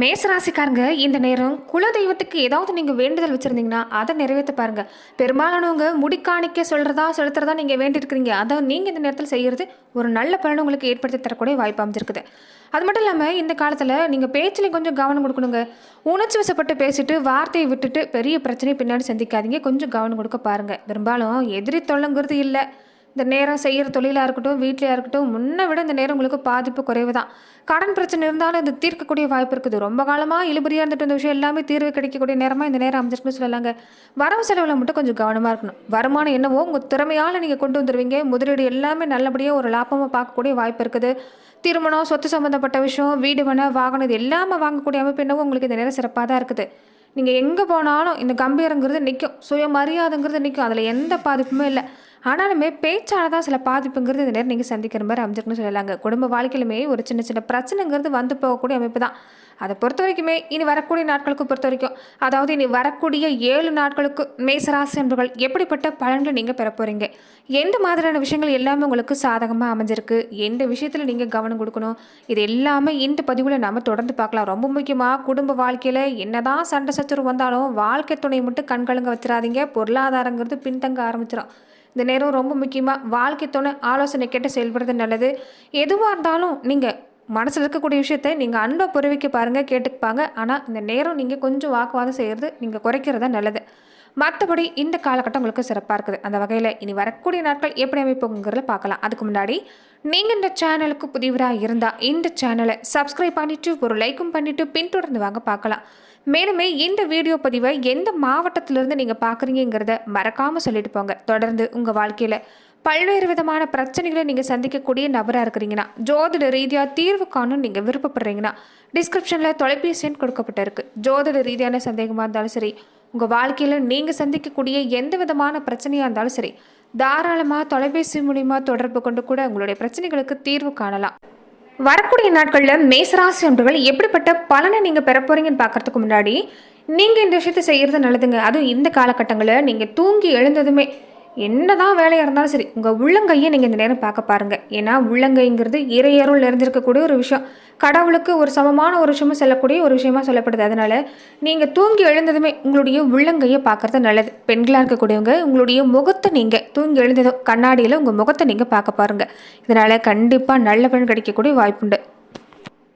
மேசராசிக்காரங்க இந்த நேரம் குலதெய்வத்துக்கு ஏதாவது நீங்கள் வேண்டுதல் வச்சுருந்தீங்கன்னா அதை நிறைவேற்ற பாருங்கள் பெரும்பாலானவங்க முடிக்காணிக்க சொல்கிறதா செலுத்துறதா நீங்கள் வேண்டியிருக்கிறீங்க. அதை நீங்கள் இந்த நேரத்தில் செய்கிறது ஒரு நல்ல பலன் உங்களுக்கு ஏற்படுத்தி தரக்கூடிய வாய்ப்பு அமைஞ்சிருக்குது. அது மட்டும் இல்லாமல் இந்த காலத்தில் நீங்கள் பேச்சில் கொஞ்சம் கவனம் கொடுக்கணுங்க. உணர்ச்சி வசப்பட்டு பேசிட்டு வார்த்தையை விட்டுட்டு பெரிய பிரச்சனையை பின்னாடி சந்திக்காதீங்க. கொஞ்சம் கவனம் கொடுக்க பாருங்கள் பெரும்பாலும் எதிரி தொல்லங்கிறது இல்லை. இந்த நேரம் செய்கிற தொழிலாக இருக்கட்டும் வீட்லையாக இருக்கட்டும் முன்ன விட இந்த நேரம் உங்களுக்கு பாதிப்பு குறைவு தான் கடன் பிரச்சனை இருந்தாலும் இது தீர்க்கக்கூடிய வாய்ப்பு இருக்குது. ரொம்ப காலமாக இழுபறியாக இருந்துட்டு இந்த விஷயம் எல்லாமே தீர்வு கிடைக்கக்கூடிய நேரமாக இந்த நேரம் அமைஞ்சிருக்குன்னு சொல்லலாங்க. வரவு செலவில் மட்டும் கொஞ்சம் கவனமாக இருக்கணும். வருமானம் என்னவோ உங்கள் திறமையால் நீங்கள் கொண்டு வந்துடுவீங்க முதலீடு எல்லாமே நல்லபடியாக ஒரு லாபமாக பார்க்கக்கூடிய வாய்ப்பு இருக்குது. திருமணம் சொத்து சம்மந்தப்பட்ட விஷயம் வீடு மனை வாகனம் இது எல்லாமே வாங்கக்கூடிய அமைப்பு என்னவோ உங்களுக்கு இந்த நேரம் சிறப்பாக தான் இருக்குது. நீங்கள் எங்கே போனாலும் இந்த கம்பீரங்கிறது நிற்கும் சுயமரியாதைங்கிறது நிற்கும் அதில் எந்த பாதிப்புமே இல்லை. ஆனாலுமே பேச்சால தான் சில பாதிப்புங்கிறது இந்த நேரம் நீங்கள் சந்திக்கிற மாதிரி அமைஞ்சிருக்குன்னு சொல்லலாங்க. குடும்ப வாழ்க்கையிலுமே ஒரு சின்ன சின்ன பிரச்சனைங்கிறது வந்து போகக்கூடிய அமைப்பு தான். அதை பொறுத்த வரைக்குமே இனி வரக்கூடிய நாட்களுக்கு பொறுத்த வரைக்கும் அதாவது இனி வரக்கூடிய ஏழு நாட்களுக்கு மேசராசி என்பர்கள் எப்படிப்பட்ட பலன்களை நீங்கள் பெற போகிறீங்க எந்த மாதிரியான விஷயங்கள் எல்லாமே உங்களுக்கு சாதகமாக அமைஞ்சிருக்கு? எந்த விஷயத்தில் நீங்கள் கவனம் கொடுக்கணும்? இது எல்லாமே இந்த பதிவில் நம்ம தொடர்ந்து பார்க்கலாம். ரொம்ப முக்கியமாக குடும்ப வாழ்க்கையில் என்னதான் சண்டை சச்சரவு வந்தாலும் வாழ்க்கை துணை மட்டும் கண்கலங்க வச்சிடாதீங்க பொருளாதாரங்கிறது பின்தங்க ஆரம்பிச்சிடும் இந்த நேரம் ரொம்ப முக்கியமாக வாழ்க்கை துணை ஆலோசனை கேட்டு செயல்படுறது நல்லது. எதுவாக இருந்தாலும் நீங்கள் மனசில் இருக்கக்கூடிய விஷயத்தை நீங்கள் அன்பை புரிவிக்க பாருங்கள் கேட்டுப்பாங்க. ஆனால் இந்த நேரம் நீங்கள் கொஞ்சம் வாக்குவாதம் செய்கிறது நீங்கள் குறைக்கிறது நல்லது. மற்றபடி இந்த காலகட்டம் உங்களுக்கு சிறப்பாக இருக்குது. அந்த வகையில் இனி வரக்கூடிய நாட்கள் எப்படி அமைப்புங்கிறத பார்க்கலாம். அதுக்கு முன்னாடி நீங்கள் இந்த சேனலுக்கு புதிவராக இருந்தால் இந்த சேனலை சப்ஸ்கிரைப் பண்ணிவிட்டு ஒரு லைக்கும் பண்ணிவிட்டு பின்தொடர்ந்து வாங்க பார்க்கலாம். மேலுமே இந்த வீடியோ பதிவை எந்த மாவட்டத்திலிருந்து நீங்கள் பார்க்குறீங்கிறத மறக்காமல் சொல்லிட்டு போங்க. தொடர்ந்து உங்கள் வாழ்க்கையில் பல்வேறு விதமான பிரச்சனைகளை நீங்கள் சந்திக்கக்கூடிய நபராக இருக்கிறீங்கன்னா ஜோதிட ரீதியாக தீர்வு காணும் நீங்கள் விருப்பப்படுறீங்கன்னா டிஸ்கிரிப்ஷனில் தொலைபேசி எண் கொடுக்கப்பட்டிருக்கு. ஜோதிட ரீதியான சந்தேகமாக இருந்தாலும் சரி உங்கள் வாழ்க்கையில் நீங்கள் சந்திக்கக்கூடிய எந்த விதமான பிரச்சனையாக இருந்தாலும் சரி தாராளமாக தொலைபேசி மூலிமா தொடர்பு கொண்டு கூட உங்களுடைய பிரச்சனைகளுக்கு தீர்வு காணலாம். வரக்கூடிய நாட்களில் மேசராசி ஒன்றுகள் எப்படிப்பட்ட பலனை நீங்கள் பெற பார்க்குறதுக்கு முன்னாடி நீங்கள் இந்த விஷயத்தை செய்கிறது நல்லதுங்க. அதுவும் இந்த காலகட்டங்களில் நீங்கள் தூங்கி எழுந்ததுமே என்னதான் வேலையாக இருந்தாலும் சரி உங்கள் உள்ளங்கையை நீங்கள் இந்த நேரம் பார்க்க பாருங்கள் ஏன்னா உள்ளங்கைங்கிறது இறையருள் நிறைஞ்சிருக்கக்கூடிய ஒரு விஷயம். கடவுளுக்கு ஒரு சமமான ஒரு விஷயமா சொல்லக்கூடிய ஒரு விஷயமா சொல்லப்படுது. அதனால் நீங்கள் தூங்கி எழுந்ததுமே உங்களுடைய உள்ளங்கையை பார்க்கறது நல்லது. பெண்களாக இருக்கக்கூடியவங்க உங்களுடைய முகத்தை நீங்கள் தூங்கி எழுந்ததும் கண்ணாடியில் உங்கள் முகத்தை நீங்கள் பார்க்க பாருங்கள் இதனால் கண்டிப்பாக நல்ல பெண் கிடைக்கக்கூடிய வாய்ப்புண்டு.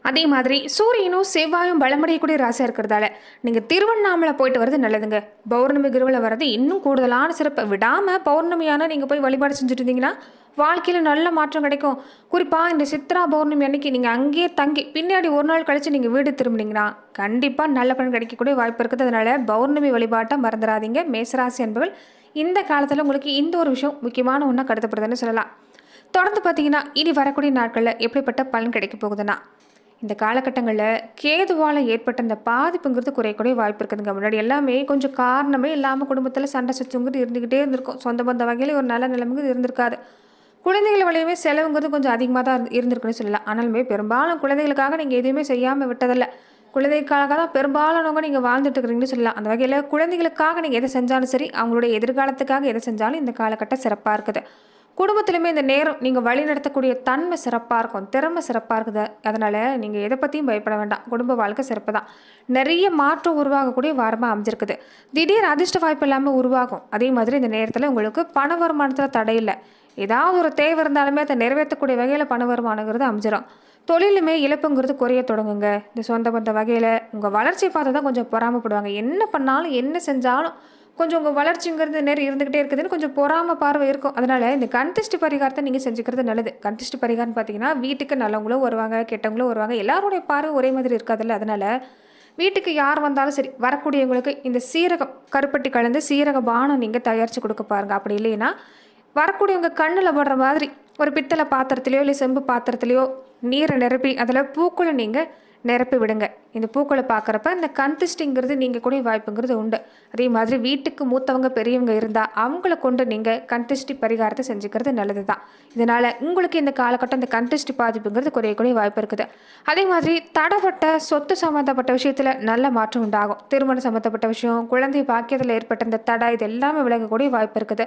அதே மாதிரி சூரியனும் செவ்வாயும் பலமடையக்கூடிய ராசியாக இருக்கிறதால நீங்கள் திருவண்ணாமலை போயிட்டு வர்றது நல்லதுங்க. பௌர்ணமி கிருவில் வர்றது இன்னும் கூடுதலான சிறப்பை. விடாமல் பௌர்ணமியான நீங்கள் போய் வழிபாடு செஞ்சுட்டு இருந்தீங்கன்னா வாழ்க்கையில் நல்ல மாற்றம் கிடைக்கும். குறிப்பாக இந்த சித்ரா பௌர்ணமி அன்னைக்கு நீங்கள் அங்கேயே தங்கி பின்னாடி ஒரு நாள் கழித்து நீங்கள் வீடு திரும்பினீங்கன்னா கண்டிப்பாக நல்ல பலன் கிடைக்கக்கூடிய வாய்ப்பு இருக்குது. அதனால் பௌர்ணமி வழிபாட்டை மறந்துடாதீங்க. மேசராசி என்பவர்கள் இந்த காலத்தில் உங்களுக்கு இந்த ஒரு விஷயம் முக்கியமான ஒன்றா கருதப்படுதுன்னு சொல்லலாம். தொடர்ந்து பார்த்தீங்கன்னா இனி வரக்கூடிய நாட்களில் எப்படிப்பட்ட பலன் கிடைக்க போகுதுன்னா இந்த காலகட்டங்களில் கேதுவால் ஏற்பட்ட இந்த பாதிப்புங்கிறது குறையக்கூடிய வாய்ப்பு இருக்குதுங்க. முன்னாடி எல்லாமே கொஞ்சம் காரணமே இல்லாமல் குடும்பத்தில் சண்டை சச்சுங்கிறது இருந்துக்கிட்டே இருந்திருக்கும். சொந்த பந்த வகையில் ஒரு நல்ல நிலைமைங்கிறது இருந்திருக்காது. குழந்தைகள் வழியுமே செலவுங்கிறது கொஞ்சம் அதிகமாக தான் இருந்து- இருந்திருக்குன்னு சொல்லலாம். ஆனாலுமே பெரும்பாலும் குழந்தைகளுக்காக நீங்கள் எதுவுமே செய்யாமல் விட்டதில்லை. குழந்தைகளுக்காக தான் பெரும்பாலானவங்க நீங்கள் வாழ்ந்துட்டு இருக்கிறீங்கன்னு சொல்லலாம். அந்த வகையில் குழந்தைகளுக்காக நீங்கள் எதை செஞ்சாலும் சரி அவங்களுடைய எதிர்காலத்துக்காக எதை செஞ்சாலும் இந்த காலகட்டம் சிறப்பாக இருக்குது. குடும்பத்திலுமே இந்த நேரம் நீங்கள் வழி நடத்தக்கூடிய தன்மை சிறப்பாக இருக்கும் திறமை சிறப்பாக இருக்குது. அதனால் நீங்கள் எதை பற்றியும் பயப்பட வேண்டாம். குடும்ப வாழ்க்கை சிறப்பு தான். நிறைய மாற்றம் உருவாகக்கூடிய வாரமாக அமைஞ்சிருக்குது. திடீர் அதிர்ஷ்ட வாய்ப்பு இல்லாமல் உருவாகும். அதே மாதிரி இந்த நேரத்தில் உங்களுக்கு பண வருமானத்தில் தடையில்லை ஏதாவது ஒரு தேவை இருந்தாலுமே அதை நிறைவேற்றக்கூடிய வகையில் பண வருமானங்கிறது அமைஞ்சிடும் தொழிலுமே இழப்புங்கிறது குறைய தொடங்குங்க. இந்த சொந்த பந்த வகையில் உங்கள் வளர்ச்சியை பார்த்து தான் கொஞ்சம் பொறாமப்படுவாங்க. என்ன பண்ணாலும் என்ன செஞ்சாலும் கொஞ்சம் உங்கள் வளர்ச்சிங்கிறது நேரம் இருந்துக்கிட்டே இருக்குதுன்னு கொஞ்சம் பொறாம பார்வை இருக்கும். அதனால் இந்த கண்திஷ்டி பரிகாரத்தை நீங்கள் செஞ்சுக்கிறது நல்லது. கண்திஷ்டி பரிகாரம் பார்த்தீங்கன்னா வீட்டுக்கு நல்லவங்களும் வருவாங்க கெட்டவங்களும் வருவாங்க. எல்லாருடைய பார்வை ஒரே மாதிரி இருக்காதுல்ல. அதனால் வீட்டுக்கு யார் வந்தாலும் சரி வரக்கூடியவங்களுக்கு இந்த சீரகம் கருப்பட்டி கலந்து சீரக பானம் நீங்கள் தயாரித்து கொடுக்க பாருங்கள் அப்படி இல்லைன்னா வரக்கூடியவங்க கண்ணில் படுற மாதிரி ஒரு பித்தளை பாத்திரத்துலையோ இல்லை செம்பு பாத்திரத்துலையோ நீரை நிரப்பி அதில் பூக்களை நீங்கள் நிரப்பி விடுங்க. இந்த பூக்களை பார்க்குறப்ப இந்த கண்திஷ்டிங்கிறது நீங்கள் கூட வாய்ப்புங்கிறது உண்டு. அதே மாதிரி வீட்டுக்கு மூத்தவங்க பெரியவங்க இருந்தால் அவங்கள கொண்டு நீங்கள் கண்திஷ்டி பரிகாரத்தை செஞ்சுக்கிறது நல்லது தான் இதனால் உங்களுக்கு இந்த காலகட்டம் இந்த கண்திஷ்டி பாதிப்புங்கிறது குறையக்கூடிய வாய்ப்பு இருக்குது. அதே மாதிரி தடப்பட்ட சொத்து சம்மந்தப்பட்ட விஷயத்தில் நல்ல மாற்றம் உண்டாகும். திருமணம் சம்மந்தப்பட்ட விஷயம் குழந்தை பாக்கியத்தில் ஏற்பட்ட இந்த தடை இது எல்லாமே விளங்கக்கூடிய வாய்ப்பு இருக்குது.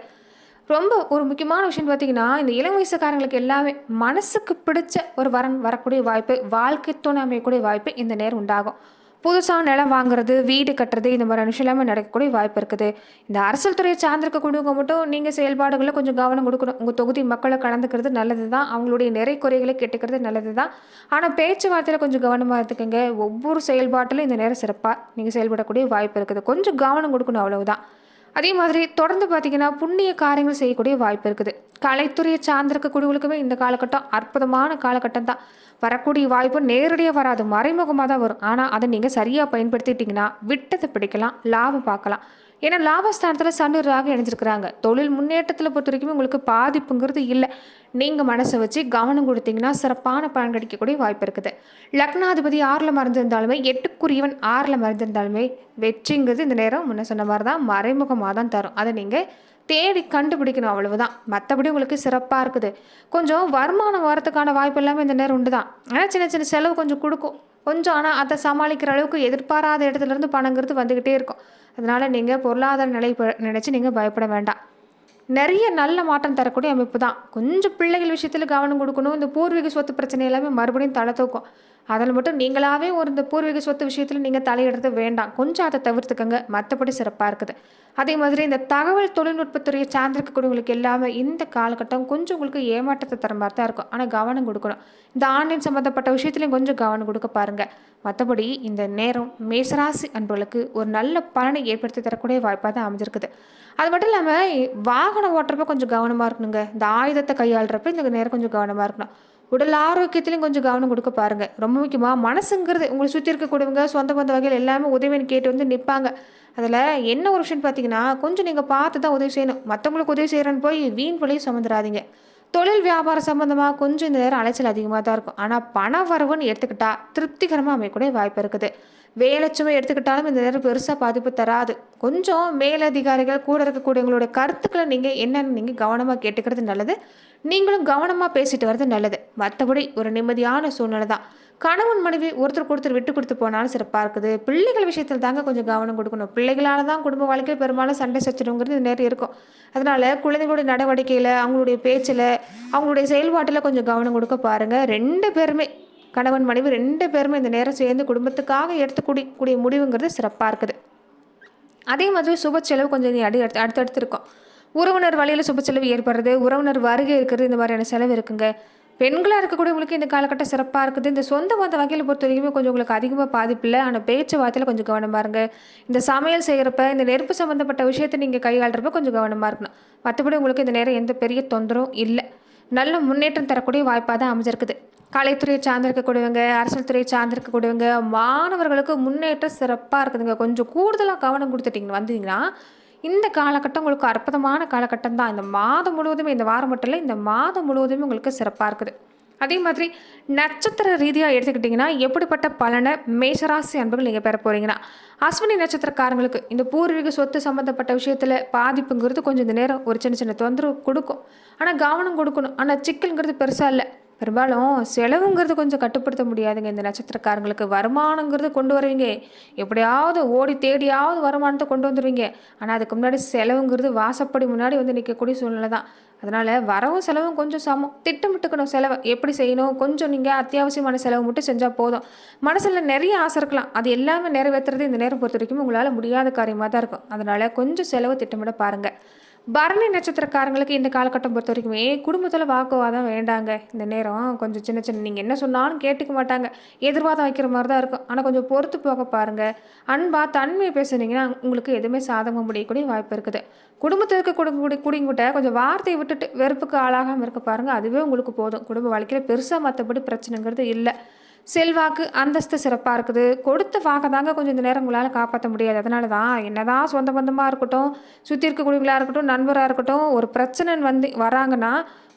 ரொம்ப ஒரு முக்கியமான விஷயம் பார்த்தீங்கன்னா, இந்த இளம் வயசுக்காரங்களுக்கு எல்லாமே மனசுக்கு பிடிச்ச ஒரு வரன் வரக்கூடிய வாய்ப்பு, வாழ்க்கை துணை அமையக்கூடிய வாய்ப்பு இந்த நேரம் உண்டாகும். புதுசாக நிலம் வாங்குறது, வீடு கட்டுறது இந்த மாதிரி விஷயம் எல்லாமே நடக்கக்கூடிய வாய்ப்பு இருக்குது. இந்த அரசியல் துறையை சார்ந்திருக்கக்கூடியவங்க மட்டும் நீங்கள் செயல்பாடுகளில் கொஞ்சம் கவனம் கொடுக்கணும் உங்கள் தொகுதி மக்களை கலந்துக்கிறது நல்லது தான். அவங்களுடைய நிறை குறைகளை கேட்டுக்கிறது நல்லது தான். ஆனால் பேச்சுவார்த்தையில் கொஞ்சம் கவனமாக இருந்துக்கங்க. ஒவ்வொரு செயல்பாட்டிலும் இந்த நேரம் சிறப்பாக நீங்கள் செயல்படக்கூடிய வாய்ப்பு இருக்குது. கொஞ்சம் கவனம் கொடுக்கணும் அவ்வளவுதான். அதே மாதிரி தொடர்ந்து பார்த்தீங்கன்னா, புண்ணிய காரியங்கள் செய்யக்கூடிய வாய்ப்பு இருக்குது. கலைத்துறையை சார்ந்திருக்கக்கூடியவங்களுக்குமே இந்த காலகட்டம் அற்புதமான காலகட்டம் தான். வரக்கூடிய வாய்ப்பு நேரடியாக வராது. மறைமுகமாக தான் வரும். ஆனால் அதை நீங்கள் சரியாக பயன்படுத்திட்டீங்கன்னா, விட்டத்தை பிடிக்கலாம், லாபம் பார்க்கலாம். ஏன்னா, லாபஸ்தானத்தில் சனி, ராக இணைஞ்சிருக்கிறாங்க. தொழில் முன்னேற்றத்தை பொறுத்த வரைக்கும் உங்களுக்கு பாதிப்புங்கிறது இல்லை நீங்கள் மனசை வச்சு கவனம் கொடுத்தீங்கன்னா சிறப்பான பலன் கிடைக்கக்கூடிய வாய்ப்பு இருக்குது. லக்னாதிபதி ஆறில் மறைஞ்சிருந்தாலுமே, 8க்குரியவன் 6ல மறைஞ்சிருந்தாலுமே, வெற்றிங்கிறது இந்த நேரம் முன்ன சொன்ன மாதிரி தான் மறைமுகமாக தான் தரும். அதை நீங்கள் தேடி கண்டுபிடிக்கணும் அவ்வளவுதான். மற்றபடி உங்களுக்கு சிறப்பாக இருக்குது. கொஞ்சம் வருமானம் வரத்துக்கான வாய்ப்பு எல்லாமே இந்த நேரம் உண்டு தான். ஆனால் சின்ன சின்ன செலவு கொஞ்சம் கொடுக்கும் கொஞ்சம் ஆனால் அதை சமாளிக்கிற அளவுக்கு எதிர்பாராத இடத்துலேருந்து பணங்கிறது வந்துக்கிட்டே இருக்கும். அதனால் நீங்கள் பொருளாதார நிலை நினச்சி நீங்கள் பயப்பட வேண்டாம். நிறைய நல்ல மாற்றம் தரக்கூடிய அமைப்பு தான். கொஞ்சம் பிள்ளைகள் விஷயத்தில் கவனம் கொடுக்கணும் இந்த பூர்வீக சொத்து பிரச்சனை எல்லாமே மறுபடியும் தல தூக்கும். அதில் மட்டும் நீங்களாகவே ஒரு இந்த பூர்வீக சொத்து விஷயத்தில் நீங்கள் தலையிடுறது வேண்டாம். கொஞ்சம் அதை தவிர்த்துக்கங்க. மற்றபடி சிறப்பாக இருக்குது. அதே மாதிரி இந்த தகவல் தொழில்நுட்பத்துறையை சார்ந்திருக்கக்கூடியவங்களுக்கு எல்லாமே இந்த காலகட்டம் கொஞ்சம் உங்களுக்கு ஏமாற்றத்தை தர மாதிரி தான் இருக்கும். ஆனால் கவனம் கொடுக்கணும் இந்த ஆன்லைன் சம்மந்தப்பட்ட விஷயத்துலையும் கொஞ்சம் கவனம் கொடுக்க பாருங்கள் மற்றபடி இந்த நேரம் மேசராசி அன்பர்களுக்கு ஒரு நல்ல பலனை ஏற்படுத்தி தரக்கூடிய வாய்ப்பாக தான் அமைஞ்சிருக்குது. அது மட்டும் இல்லாமல் வாகனம் ஓட்டுறப்ப கொஞ்சம் கவனமாக இருக்கணுங்க. இந்த ஆயுதத்தை கையாளுறப்ப இந்த நேரம் கொஞ்சம் கவனமாக இருக்கணும். உடல் ஆரோக்கியத்திலையும் கொஞ்சம் கவனம் கொடுக்க பாருங்கள் ரொம்ப முக்கியமாக மனசுங்கிறது உங்களை சுற்றி இருக்கக்கூடியவங்க, சொந்த பந்த வகையில் எல்லாமே உதவின்னு கேட்டு வந்து நிற்பாங்க அதில் என்ன ஒரு விஷயம்னு பார்த்தீங்கன்னா, கொஞ்சம் நீங்கள் பார்த்து தான் உதவி செய்யணும். மற்றவங்களுக்கு உதவி செய்கிறேன்னு போய் வீண் பழிய சுமந்துடாதீங்க தொழில் வியாபாரம் சம்மந்தமாக கொஞ்சம் இந்த நேரம் அலைச்சல் அதிகமாக தான் இருக்கும். ஆனால் பண வரவுன்னு எடுத்துக்கிட்டால் திருப்திகரமாக அமையக்கூடிய வாய்ப்பு இருக்குது. வேலை எடுத்துக்கிட்டாலும் இந்த நேரம் பெருசாக பாதிப்பு தராது. கொஞ்சம் மேலதிகாரிகள், கூட இருக்கக்கூடியவங்களுடைய கருத்துக்களை நீங்கள் என்னென்னு நீங்கள் கவனமாக கேட்டுக்கிறது நல்லது. நீங்களும் கவனமாக பேசிட்டு வர்றது நல்லது. மற்றபடி ஒரு நிம்மதியான சூழ்நிலை தான். கணவன், மனைவி ஒருத்தருக்கு ஒருத்தர் விட்டு கொடுத்து போனாலும் சிறப்பாக இருக்குது. பிள்ளைகள் விஷயத்தில் தாங்க கொஞ்சம் கவனம் கொடுக்கணும் பிள்ளைகளால தான் குடும்ப வாழ்க்கையில் பெரும்பாலும் சண்டை சச்சரவுங்கிறது இந்த நேரம் இருக்கும். அதனால் குழந்தைங்களுடைய நடவடிக்கையில் அவங்களுடைய பேச்சில் அவங்களுடைய செயல்பாட்டில் கொஞ்சம் கவனம் கொடுக்க பாருங்கள் ரெண்டு பேருமே கணவன், மனைவி ரெண்டு பேருமே இந்த நேரம் சேர்ந்து குடும்பத்துக்காக எடுத்துக்கூடிய கூடிய முடிவுங்கிறது சிறப்பாக இருக்குது. அதே மாதிரி சுப செலவு கொஞ்சம் நீ அடி அடுத்து அடுத்தடுத்து இருக்கும். உறவினர் வழியில் சுப செலவு ஏற்படுறது, உறவினர் வருகை இருக்கிறது இந்த மாதிரியான செலவு இருக்குங்க. இருக்கக்கூடிய இருக்கக்கூடியவங்களுக்கு இந்த காலகட்டம் சிறப்பாக இருக்குது. இந்த சொந்த மத வகையில் பொறுத்த வரைக்குமே கொஞ்சம் உங்களுக்கு அதிகமாக பாதிப்பு ஆனால் பேச்சு வார்த்தையில் கொஞ்சம் கவனமா இருங்க. இந்த சமையல் செய்கிறப்ப இந்த நெருப்பு சம்மந்தப்பட்ட விஷயத்த நீங்கள் கையாளுறப்ப கொஞ்சம் கவனமாக இருக்கணும். மற்றபடி உங்களுக்கு இந்த நேரம் எந்த பெரிய தொந்தரவும் இல்லை நல்ல முன்னேற்றம் தரக்கூடிய வாய்ப்பாக தான் அமைஞ்சிருக்குது. கலைத்துறையை சார்ந்திருக்கக்கூடியவங்க, அரசியல் துறையை சார்ந்திருக்கக்கூடியவங்க, மாணவர்களுக்கு முன்னேற்றம் சிறப்பாக இருக்குதுங்க. கொஞ்சம் கூடுதலாக கவனம் குடுத்துட்டீங்க வந்தீங்கன்னா, இந்த காலகட்டம் உங்களுக்கு அற்புதமான காலகட்டம் தான். இந்த மாதம் முழுவதுமே இந்த வாரம் மட்டும் இல்லை இந்த மாதம் முழுவதுமே உங்களுக்கு சிறப்பாக இருக்குது. அதே மாதிரி நட்சத்திர ரீதியாக எடுத்துக்கிட்டிங்கன்னா எப்படிப்பட்ட பலன மேஷராசி அன்புகள் நீங்கள் பெறப் போகிறீங்கன்னா அஸ்வினி நட்சத்திரக்காரங்களுக்கு இந்த பூர்வீக சொத்து சம்மந்தப்பட்ட விஷயத்தில் பாதிப்புங்கிறது கொஞ்சம் இந்த நேரம் ஒரு சின்ன சின்ன தொந்தரவு கொடுக்கும் ஆனால் கவனம் கொடுக்கணும் ஆனால் சிக்கல்ங்கிறது பெருசாக இல்லை பெரும்பாலும் செலவுங்கிறது கொஞ்சம் கட்டுப்படுத்த முடியாதுங்க இந்த நட்சத்திரக்காரங்களுக்கு. வருமானங்கிறது கொண்டு வருவீங்க. எப்படியாவது ஓடி தேடியாவது வருமானத்தை கொண்டு வந்துருவீங்க. ஆனால் அதுக்கு முன்னாடி செலவுங்கிறது வாசப்படி முன்னாடி வந்து நிற்கக்கூடிய சூழ்நிலை தான். அதனால் வரவும் செலவும் கொஞ்சம் சமம். திட்டமிட்டுக்கணும் செலவை எப்படி செய்யணும்? கொஞ்சம் நீங்கள் அத்தியாவசியமான செலவு மட்டும் செஞ்சால் போதும். மனசில் நிறைய ஆசை இருக்கலாம். அது எல்லாமே நிறைவேத்துறது இந்த நேரம் பொறுத்த வரைக்கும் உங்களால் முடியாத காரியமாக தான் இருக்கும். அதனால் கொஞ்சம் செலவு திட்டமிட பாருங்கள் பரணி நட்சத்திரக்காரங்களுக்கு இந்த காலகட்டம் பொறுத்த வரைக்குமே குடும்பத்தில் வாக்குவாதம் வேண்டாங்க. இந்த நேரம் கொஞ்சம் சின்ன சின்ன நீங்கள் என்ன சொன்னாலும் கேட்டுக்க மாட்டாங்க. எதிர்வாதம் வைக்கிற மாதிரி தான் இருக்கும். ஆனால் கொஞ்சம் பொறுத்து போக பாருங்கள் அன்பாக தன்மையை பேசுனீங்கன்னா, உங்களுக்கு எதுவுமே சாதகம் முடியக்கூடிய வாய்ப்பு இருக்குது. குடும்பத்திற்கு இருக்கக்கூடிய குடிங்கிட்ட கொஞ்சம் வார்த்தையை விட்டுட்டு வெறுப்புக்கு ஆளாகாமல் இருக்க பாருங்கள் அதுவே உங்களுக்கு போதும். குடும்ப வாழ்க்கையில் பெருசாக மற்றபடி பிரச்சனைங்கிறது இல்லை செல்வாக்கு, அந்தஸ்து சிறப்பாக இருக்குது. கொடுத்த வாக்க தாங்க கொஞ்சம் இந்த நேரம் உங்களால் காப்பாற்ற முடியாது. அதனால தான் என்னதான் சொந்த பந்தமாக இருக்கட்டும், சுற்றி இருக்கக்கூடியவங்களாக இருக்கட்டும், நண்பராக இருக்கட்டும், ஒரு பிரச்சனைன்னு வந்து வராங்கன்னா,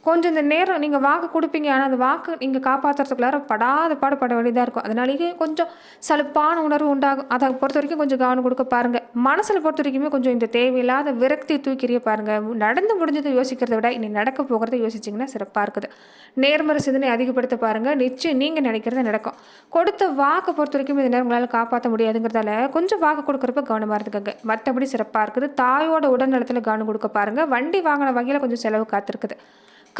கொஞ்சம் இந்த நேரம் நீங்கள் வாக்கு கொடுப்பீங்க ஆனால் அந்த வாக்கு நீங்கள் காப்பாற்றுறதுக்குள்ளார படாத பாடுபட பட இருக்கும். அதனாலேயே கொஞ்சம் சலுப்பான உணர்வு உண்டாகும். அதாவது பொறுத்த வரைக்கும் கொஞ்சம் கவனம் கொடுக்க பாருங்கள் மனசில் பொறுத்த வரைக்குமே கொஞ்சம் இந்த தேவையில்லாத விரக்தி தூக்கிறிய பாருங்கள் பாருங்க. நடந்து முடிஞ்சதை யோசிக்கிறத விட, இனி நடக்க போகிறத யோசிச்சிங்கன்னா சிறப்பாக இருக்குது. நேர்மறை சிந்தனை அதிகப்படுத்த பாருங்க. நிச்சயம் நீங்கள் நினைக்கிறத நடக்கும். கொடுத்த வாக்கை பொறுத்த வரைக்கும் இந்த நேரம் உங்களால் காப்பாற்ற முடியாதுங்கிறதால கொஞ்சம் வாக்கு கொடுக்குறப்ப கவனமாக இருந்துக்கங்க. மற்றபடி சிறப்பாக இருக்குது. தாயோட உடல்நலத்தில் கவனம் கொடுக்க பாருங்கள் வண்டி வாங்கின வகையில் கொஞ்சம் செலவு காத்திருக்குது.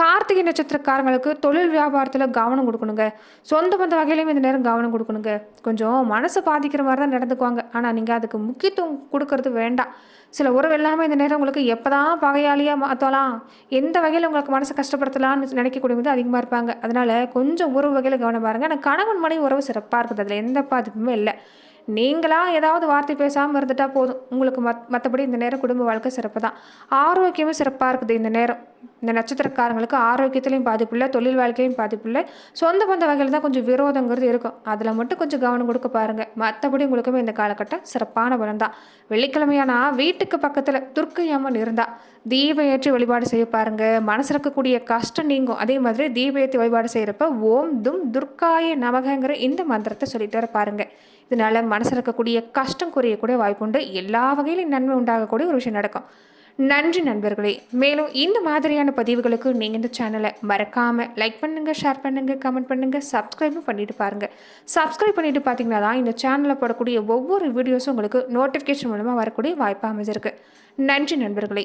கார்த்திகை நட்சத்திரக்காரங்களுக்கு தொழில் வியாபாரத்தில் கவனம் கொடுக்கணுங்க. சொந்த பந்த வகையிலையும் இந்த நேரம் கவனம் கொடுக்கணுங்க. கொஞ்சம் மனசை பாதிக்கிற மாதிரி தான் நடந்துக்குவாங்க. ஆனால் நீங்கள் அதுக்கு முக்கியத்துவம் கொடுக்கறது வேண்டாம். சில உறவு எல்லாமே இந்த நேரம் உங்களுக்கு எப்போ தான் பகையாளியாக மாற்றலாம் எந்த வகையில் உங்களுக்கு மனசை கஷ்டப்படுத்தலாம்னு நினைக்கக்கூடியவங்க அதிகமாக இருப்பாங்க. அதனால் கொஞ்சம் உறவு வகையில் கவனம் பாருங்கள் ஆனால் கணவன் மனைவி உறவு சிறப்பாக இருக்குது. அதில் எந்த பாதிப்புமே இல்லை. நீங்களாக ஏதாவது வார்த்தை பேசாமல் இருந்துட்டால் போதும். உங்களுக்கு மத் மற்றபடி இந்த நேரம் குடும்ப வாழ்க்கை சிறப்பு தான் ஆரோக்கியமும் சிறப்பாக இருக்குது இந்த நேரம். இந்த நட்சத்திரக்காரங்களுக்கு ஆரோக்கியத்துலேயும் பாதிப்பு இல்லை தொழில் வாழ்க்கையும் பாதிப்பு இல்லை சொந்த பந்த வகையில் தான் கொஞ்சம் விரோதங்கிறது இருக்கும். அதில் மட்டும் கொஞ்சம் கவனம் கொடுக்க பாருங்கள் மற்றபடி உங்களுக்குமே இந்த காலகட்டம் சிறப்பான பலன் தான் வெள்ளிக்கிழமையானா வீட்டுக்கு பக்கத்தில் துர்க்கை அம்மன் இருந்தால் தீபம் ஏற்றி வழிபாடு செய்ய பாருங்கள் மனசில் இருக்கக்கூடிய கஷ்டம் நீங்கும். அதே மாதிரி தீபம் ஏற்றி வழிபாடு செய்கிறப்ப ஓம் தும் துர்க்காய நமகங்கிற இந்த மந்திரத்தை சொல்லிட்டு வர பாருங்கள் இதனால் மனசில் இருக்கக்கூடிய கஷ்டம் குறையக்கூடிய வாய்ப்புண்டு எல்லா வகையிலும் நன்மை உண்டாகக்கூடிய ஒரு விஷயம் நடக்கும். நன்றி நண்பர்களே. மேலும் இந்த மாதிரியான பதிவுகளுக்கு நீங்கள் இந்த சேனலை மறக்காமல் லைக் பண்ணுங்கள் ஷேர் பண்ணுங்கள் கமெண்ட் பண்ணுங்கள் சப்ஸ்கிரைபும் பண்ணிட்டு பாருங்கள் சப்ஸ்கிரைப் பண்ணிட்டு பார்த்தீங்கன்னா தான் இந்த சேனலில் போடக்கூடிய ஒவ்வொரு வீடியோஸும் உங்களுக்கு நோட்டிஃபிகேஷன் மூலமாக வரக்கூடிய வாய்ப்பு அமைஞ்சிருக்கு. நன்றி நண்பர்களே.